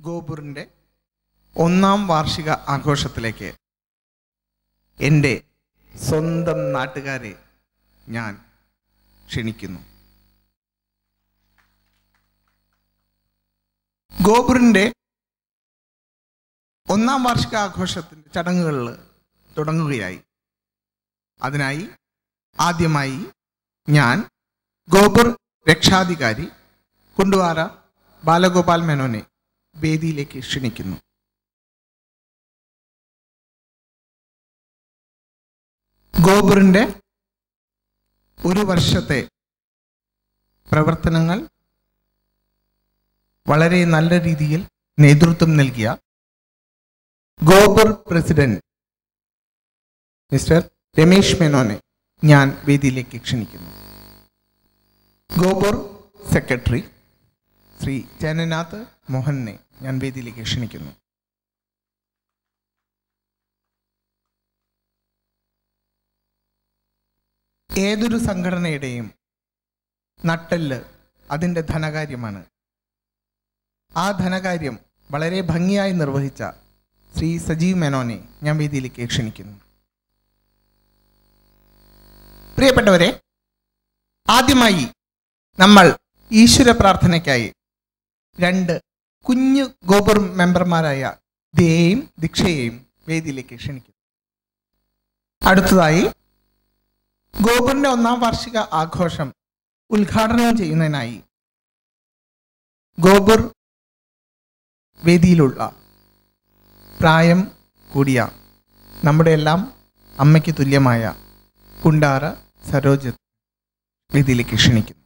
ഗോപുറിന്റെ ഒന്നാം വാർഷിക ആഘോഷത്തിലേക്ക് എന്റെ സ്വന്തം നാട്ടുകാരെ ഞാൻ ക്ഷണിക്കുന്നു. ഗോപുറിന്റെ ഒന്നാം വാർഷിക ആഘോഷത്തിന്റെ ചടങ്ങുകളിൽ തുടങ്ങുകയായി. അതിനായി ആദ്യമായി ഞാൻ ഗോപുർ രക്ഷാധികാരി കുണ്ടുവാര ബാലഗോപാൽ മേനോനെ വേദിയിലേക്ക് ക്ഷണിക്കുന്നു. ഗോപുറിന്റെ ഒരു വർഷത്തെ പ്രവർത്തനങ്ങൾ വളരെ നല്ല രീതിയിൽ നേതൃത്വം നൽകിയ ഗോപുർ പ്രസിഡന്റ് മിസ്റ്റർ രമേശ് മേനോനെ ഞാൻ വേദിയിലേക്ക് ക്ഷണിക്കുന്നു. ഗോപുർ സെക്രട്ടറി ശ്രീ ജനനാഥ് മോഹനെ ഞാൻ വേദിയിലേക്ക് ക്ഷണിക്കുന്നു. ഏതൊരു സംഘടനയുടെയും നട്ടെല്ല് അതിന്റെ ധനകാര്യമാണ്. ആ ധനകാര്യം വളരെ ഭംഗിയായി നിർവഹിച്ച ശ്രീ സജീവ് മേനോനെ ഞാൻ വേദിയിലേക്ക് ക്ഷണിക്കുന്നു. പ്രിയപ്പെട്ടവരെ ആദ്യമായി നമ്മൾ ഈശ്വര പ്രാർത്ഥനയ്ക്കായി രണ്ട് കുഞ്ഞു ഗോപുർ മെമ്പർമാരായ ദിയെയും ദിക്ഷയെയും വേദിയിലേക്ക് ക്ഷണിക്കുന്നു. അടുത്തതായി ഗോപുറിന്റെ ഒന്നാം വാർഷിക ആഘോഷം ഉദ്ഘാടനം ചെയ്യുന്നതിനായി ഗോപുർ വേദിയിലുള്ള പ്രായം കൂടിയ നമ്മുടെ എല്ലാം അമ്മയ്ക്ക് തുല്യമായ കുണ്ടാറ സരോജ് വേദിയിലേക്ക് ക്ഷണിക്കുന്നു.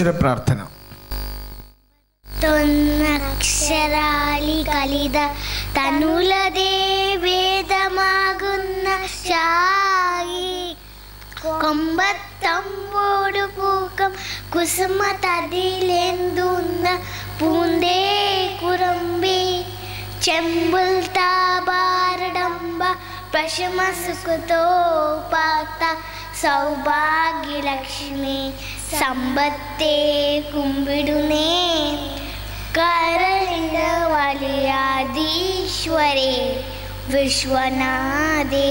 ഈശ്വര പ്രാർത്ഥന. തൊന്നക്ഷരാളി കലിത തനുലതേ വേദമാകുന്ന ശായി. കൊമ്പത്തമ്പോടു പൂക്കം കുസുമ തതിലെന്തുന്ന പൂന്തേ കുരമ്പി ചെമ്പുൽ താപാരടംബ പ്രശമസുഖത്തോ പാത്ത സൗഭാഗ്യലക്ഷ്മി. സമ്പത്തെ കുമ്പിടുന്നേ. കരളിന്റെ വലിയാദീശ്വരേ വിശ്വനാഥേ.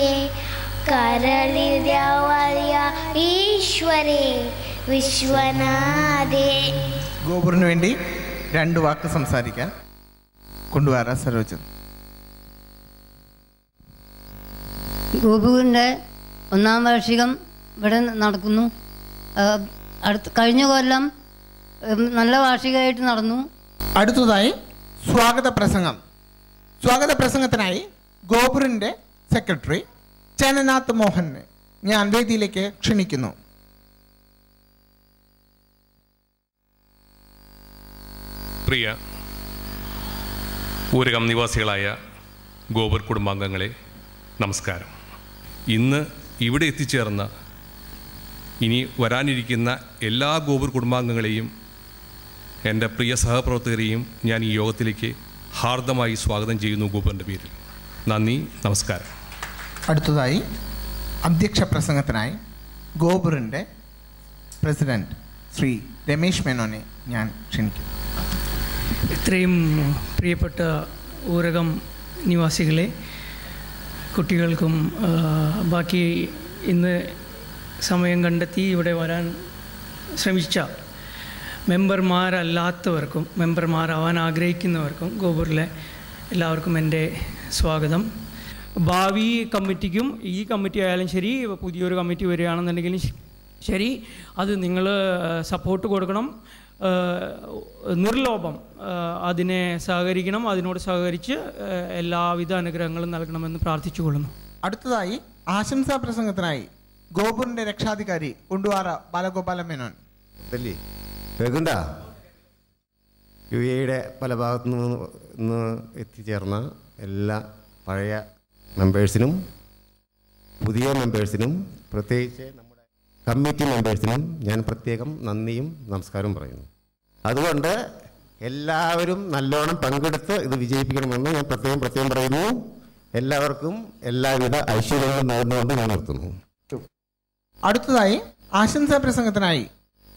കരളിന്റെ വലിയ ഈശ്വരേ വിശ്വനാഥേ. ഗോപുറിന് വേണ്ടി രണ്ട് വാക്ക് സംസാരിക്കാൻ കൊണ്ടുവരാ സരോജൻ. ഗോപുവിന്റെ ഒന്നാം വാർഷികം ഇവിടെ നടക്കുന്നു. അടുത്ത കഴിഞ്ഞ കൊല്ലം നല്ല വാർഷികമായിട്ട് നടന്നു. അടുത്തതായി സ്വാഗത പ്രസംഗം. സ്വാഗത പ്രസംഗത്തിനായി ഗോപുറിന്റെ സെക്രട്ടറി ചനനാഥ് മോഹനെ ഞാൻ വേദിയിലേക്ക് ക്ഷണിക്കുന്നു. പ്രിയ ഊരകം നിവാസികളായ ഗോപുർ കുടുംബാംഗങ്ങളെ നമസ്കാരം. ഇന്ന് ഇവിടെ എത്തിച്ചേർന്ന ഇനി വരാനിരിക്കുന്ന എല്ലാ ഗോപുർ കുടുംബാംഗങ്ങളെയും എന്റെ പ്രിയ സഹപ്രവർത്തകരെയും ഞാൻ ഈ യോഗത്തിലേക്ക് ഹാർദമായി സ്വാഗതം ചെയ്യുന്നു ഗോപുറിന്റെ പേരിൽ. നന്ദി നമസ്കാരം. അടുത്തതായി അധ്യക്ഷ പ്രസംഗത്തിനായി ഗോപുറിന്റെ പ്രസിഡന്റ് ശ്രീ രമേശ് മേനോനെ ഞാൻ ക്ഷണിക്കുന്നു. ഇത്രയും പ്രിയപ്പെട്ട ഊരകം നിവാസികളെ കുട്ടികൾക്കും ബാക്കി ഇന്ന് സമയം കണ്ടെത്തി ഇവിടെ വരാൻ ശ്രമിച്ച മെമ്പർമാരല്ലാത്തവർക്കും മെമ്പർമാരാവാൻ ആഗ്രഹിക്കുന്നവർക്കും ഗോപൂരിലെ എല്ലാവർക്കും എന്റെ സ്വാഗതം. ഭാവി കമ്മിറ്റിക്കും ഈ കമ്മിറ്റി ആയാലും ശരി പുതിയൊരു കമ്മിറ്റി വരികയാണെന്നുണ്ടെങ്കിലും ശരി അത് നിങ്ങൾ സപ്പോർട്ട് കൊടുക്കണം. നിർലോഭം അതിനെ സഹകരിക്കണം. അതിനോട് സഹകരിച്ച് എല്ലാവിധ അനുഗ്രഹങ്ങളും നൽകണമെന്ന് പ്രാർത്ഥിച്ചുകൊള്ളുന്നു. അടുത്തതായി ആശംസാ പ്രസംഗത്തിനായി ഗോപുറിന്റെ രക്ഷാധികാരി ഉണ്ടുവാറ ബാലഗോപാല മേനോൻ. ഇതല്ലേ കേൾക്കണ്ട? യു എയുടെ പല ഭാഗത്തു നിന്ന് എത്തിച്ചേർന്ന എല്ലാ പഴയ മെമ്പേഴ്സിനും പുതിയ മെമ്പേഴ്സിനും പ്രത്യേകിച്ച് നമ്മുടെ കമ്മിറ്റി മെമ്പേഴ്സിനും ഞാൻ പ്രത്യേകം നന്ദിയും നമസ്കാരവും പറയുന്നു. അതുകൊണ്ട് എല്ലാവരും നല്ലോണം പങ്കെടുത്ത് ഇത് വിജയിപ്പിക്കണമെന്ന് ഞാൻ പ്രത്യേകം പ്രത്യേകം പറയുന്നു. എല്ലാവർക്കും എല്ലാവിധ ഐശ്വര്യങ്ങളും നേർന്നുകൊണ്ട് ഞാൻ നിർത്തുന്നു. അടുത്തതായി ആശംസാ പ്രസംഗത്തിനായി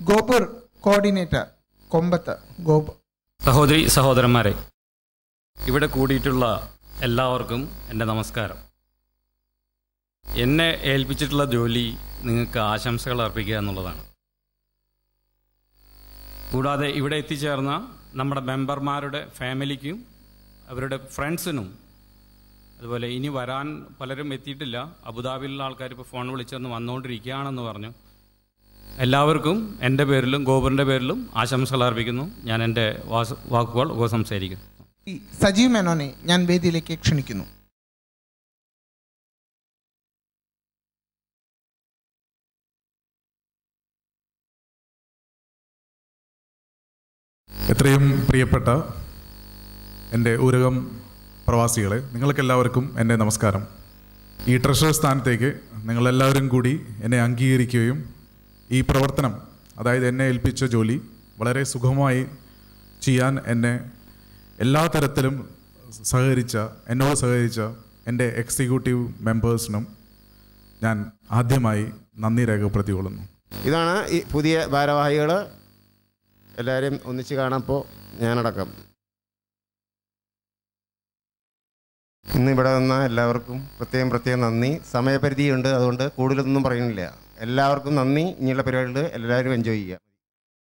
ഗോപുർ കോർഡിനേറ്റർ കൊമ്പത്ത് ഗോപു സഹോദരി സഹോദരന്മാരെ ഇവിടെ കൂടിയിട്ടുള്ള എല്ലാവർക്കും എന്റെ നമസ്കാരം. എന്നെ ഏൽപ്പിച്ചിട്ടുള്ള ജോലി നിങ്ങൾക്ക് ആശംസകൾ അർപ്പിക്കുക എന്നുള്ളതാണ്. കൂടാതെ ഇവിടെ എത്തിച്ചേർന്ന നമ്മുടെ മെമ്പർമാരുടെ ഫാമിലിക്കും അവരുടെ ഫ്രണ്ട്സിനും അതുപോലെ ഇനി വരാൻ പലരും എത്തിയിട്ടില്ല. അബുദാബിയിലുള്ള ആൾക്കാർ ഇപ്പോൾ ഫോൺ വിളിച്ചൊന്ന് വന്നുകൊണ്ടിരിക്കുകയാണെന്ന് പറഞ്ഞു. എല്ലാവർക്കും എന്റെ പേരിലും ഗോപുറിന്റെ പേരിലും ആശംസകൾ അർപ്പിക്കുന്നു. ഞാൻ എന്റെ വാസ് വാക്കുകൾ ഉപസംസാരിക്കുന്നു സജീവ് മേനോനെ ഞാൻ വേദിയിലേക്ക് ക്ഷണിക്കുന്നു. എത്രയും പ്രിയപ്പെട്ട എന്റെ ഊരകം പ്രവാസികളെ നിങ്ങൾക്കെല്ലാവർക്കും എന്റെ നമസ്കാരം. ഈ ട്രഷറർ സ്ഥാനത്തേക്ക് നിങ്ങളെല്ലാവരും കൂടി എന്നെ അംഗീകരിക്കുകയും ഈ പ്രവർത്തനം അതായത് എന്നെ ഏൽപ്പിച്ച ജോലി വളരെ സുഖമായി ചെയ്യാൻ എന്നെ എല്ലാ തരത്തിലും സഹകരിച്ച എന്നോട് സഹകരിച്ച എന്റെ എക്സിക്യൂട്ടീവ് മെമ്പേഴ്സിനും ഞാൻ ആദ്യമായി നന്ദി രേഖപ്പെടുത്തിക്കൊള്ളുന്നു. ഇതാണ് ഈ പുതിയ ഭാരവാഹികൾ എല്ലാവരെയും ഒന്നിച്ച് കാണപ്പോൾ ഞാനടക്കം. ഇന്ന് ഇവിടെ വന്ന എല്ലാവർക്കും പ്രത്യേകം പ്രത്യേകം നന്ദി. സമയപരിധിയുണ്ട് അതുകൊണ്ട് കൂടുതലൊന്നും പറയുന്നില്ല. എല്ലാവർക്കും നന്ദി. ഇനിയുള്ള പരിപാടികൾ എല്ലാവരും എൻജോയ് ചെയ്യുക.